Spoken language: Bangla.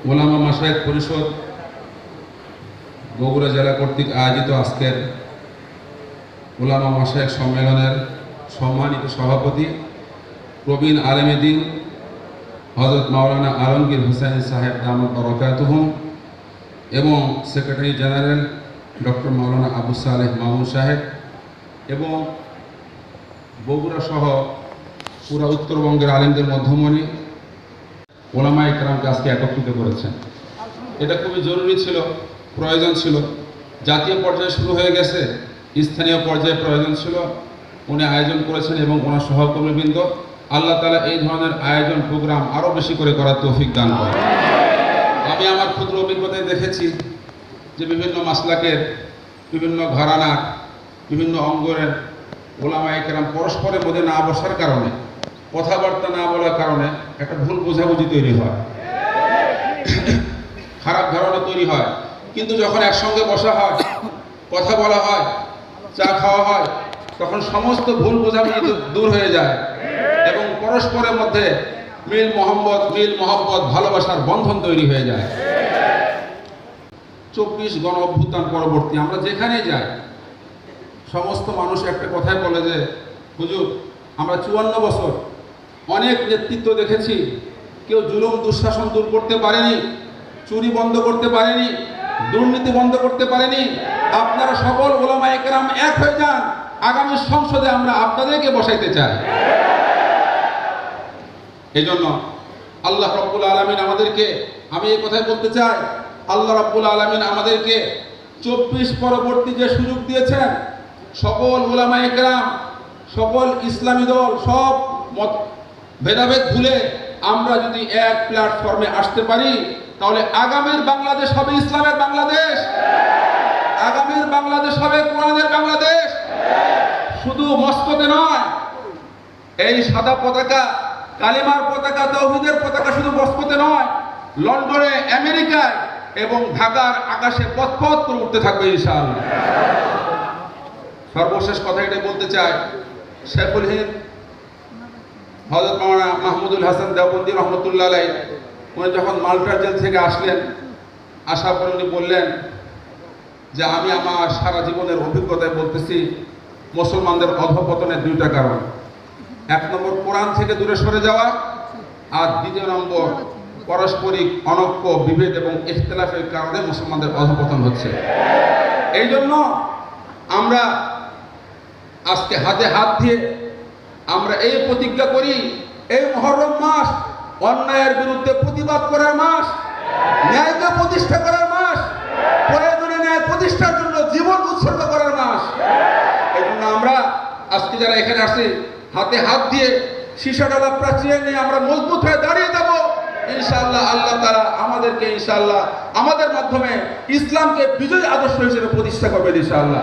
ওলামা মাসায়েক পরিষদ বগুড়া জেলা কর্তৃক আয়োজিত আজকের ওলামা মাসায়েক সম্মেলনের সম্মানিত সভাপতি প্রবীণ আলেমেদিন হজরত মাওলানা আলমগীর হুসাইন সাহেব দামদ বরকাতুহুম এবং সেক্রেটারি জেনারেল ডক্টর মাওলানা আবু সালেহ মামুন সাহেব এবং বগুড়া সহ পুরা উত্তরবঙ্গের আলেমদের মধ্যমণি ওলামা একরামকে আজকে একত্রিত করেছেন। এটা খুবই জরুরি ছিল, প্রয়োজন ছিল। জাতীয় পর্যায়ে শুরু হয়ে গেছে, স্থানীয় পর্যায়ে প্রয়োজন ছিল। উনি আয়োজন করেছেন এবং ওনার সহকর্মীবৃন্দ, আল্লাহ তালা এই ধরনের আয়োজন প্রোগ্রাম আরও বেশি করে করার তৌফিক দান করেন। আমি আমার ক্ষুদ্র অভিজ্ঞতায় দেখেছি যে বিভিন্ন মাসলাকের, বিভিন্ন ঘরানার, বিভিন্ন অঙ্গনের ওলামা একরাম পরস্পরের মধ্যে না বসার কারণে, কথাবার্তা না বলার কারণে একটা ভুল বোঝাবুঝি তৈরি হয়। খারাপ ধারণা তৈরি হয়। কিন্তু যখন একসঙ্গে বসা হয়, কথা বলা হয়, চা খাওয়া হয়, তখন সমস্ত ভুল বোঝাবুঝি দূর হয়ে যায়। এবং পরস্পরের মধ্যে মিল মোহাম্মদ মিল মোহাম্মদ ভালোবাসার বন্ধন তৈরি হয়ে যায়। চব্বিশ গণ অভ্যুত্থান পরবর্তী, আমরা যেখানে যাই, সমস্ত মানুষ একটা কথাই বলে যে, হুজুর, আমরা চুয়ান্ন বছর অনেক নেতৃত্ব দেখেছি। কেউ জুলুম, দুঃশাসন দূর করতে পারেনি, চুরি বন্ধ করতে পারেনি, দুর্নীতি বন্ধ করতে পারেনি। আপনারা সকল ওলামা একরাম এক হয়ে যান। আগামী সংসদে আমরা আপনাদেরকে বসাইতে চাই। এই জন্য আল্লাহ রব্বুল আলমিন আমাদেরকে, আমি এই কথাই বলতে চাই, আল্লাহ রব্বুল আলমিন আমাদেরকে চব্বিশ পরবর্তী যে সুযোগ দিয়েছেন, সকল ওলামা একরাম, সকল ইসলামী দল, সব মত ভেদাভেদ ভুলে আমরা যদি এক প্ল্যাটফর্মে আসতে পারি, তাহলে আগামীর বাংলাদেশ হবে ইসলামের বাংলাদেশ। আগামীর বাংলাদেশ হবে কোরআনের বাংলাদেশ। শুধু মস্কতে নয়, এই সাদা পতাকা, কালিমার পতাকা, তৌহিদের পতাকা শুধু মস্কোতে নয়, লন্ডনে, আমেরিকায় এবং ঢাকার আকাশে পথপথ করে উঠতে থাকবে ইনশাআল্লাহ। সর্বশেষ কথা এটা বলতে চাই, শেখুল হিন্দ হজরত মাওলানা মাহমুদুল হাসান দেওবন্দি রহমতুল্লাহ আলাই উনি যখন মাল্টা জেল থেকে আসলেন, আসার পর উনি বললেন যে আমি আমার সারা জীবনের অভিজ্ঞতায় বলতেছি, মুসলমানদের অধপতনের দুইটা কারণ। এক নম্বর, কোরআন থেকে দূরে সরে যাওয়া আর দ্বিতীয় নম্বর, পারস্পরিক অনৈক্য, বিভেদ এবং ইখতলাফের কারণে মুসলমানদের অধপতন হচ্ছে। এই জন্য আমরা আজকে হাতে হাত দিয়ে আমরা এই প্রতিজ্ঞা করি, এই মহরম মাস অন্যায়ের বিরুদ্ধে প্রতিবাদ করার মাস, ন্যায়কে প্রতিষ্ঠা করার মাস, প্রয়োজনে ন্যায় প্রতিষ্ঠার জন্য জীবন উৎসর্গ করার মাস। এই জন্য আমরা আজকে যারা এখানে আসি, হাতে হাত দিয়ে সীসাডালা প্রাচীর নিয়ে আমরা মজবুত হয়ে দাঁড়িয়ে যাব। ইনশাআল্লাহ আল্লাহ তারা আমাদেরকে ইনশাআল্লাহ আমাদের মাধ্যমে ইসলামকে বিজয় আদর্শ হিসেবে প্রতিষ্ঠা করবেন ইনশাআল্লাহ।